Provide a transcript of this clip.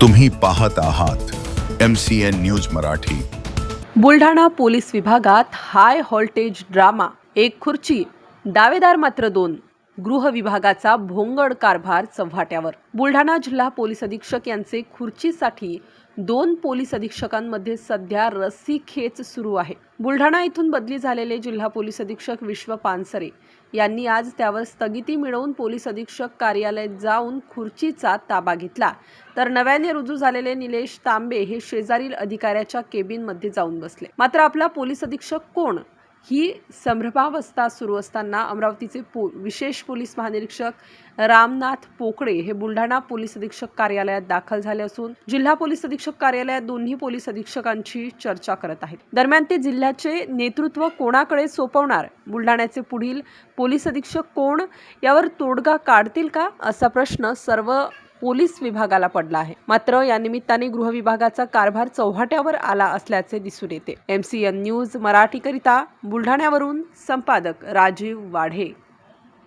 तुम्ही पाहत आहात M C N news Marathi. Buldhana police विभागात हाय व्होल्टेज ड्रामा एक खुर्ची दावेदार मात्र दोन. गृह विभागाचा भोंगड कारभार चव्हाट्यावर. बुलढाणा जिल्हा पोलीस अधीक्षक यांचे खुर्चीसाठी दोन पोलीस अधीक्षकांमध्ये सध्या रस्सीखेच सुरू आहे. बुलढाणा येथून बदली झालेले जिल्हा पोलीस अधीक्षक विश्व पानसरे यांनी आज त्यावर स्थगिती मिळवून पोलीस अधीक्षक कार्यालयात जाऊन खुर्चीचा ताबा घेतला. तर नव्याने रुजू झालेले निलेश तांबे हे शेजारील अधिकाऱ्याच्या केबिनमध्ये जाऊन बसले. मात्र आपला पोलीस अधीक्षक कोण? ही संभ्रमावस्था सुरू असताना अमरावतीचे पो विशेष पोलीस महानिरीक्षक रामनाथ पोकळे हे बुलढाणा पोलीस अधीक्षक कार्यालयात दाखल झाले असून जिल्हा पोलीस अधीक्षक कार्यालयात दोन्ही पोलीस अधीक्षकांची चर्चा करत आहेत. दरम्यान ते जिल्ह्याचे नेतृत्व कोणाकडे सोपवणार? बुलढाण्याचे पुढील पोलीस अधीक्षक कोण? यावर तोडगा काढतील का? असा प्रश्न सर्व पोलीस विभागाला पडला आहे. मात्र या निमित्ताने गृह विभागाचा कारभार चौहाट्यावर आला असल्याचे दिसून येते. एम सी एन न्यूज मराठीकरिता बुलढाण्यावरून संपादक राजीव वाढे.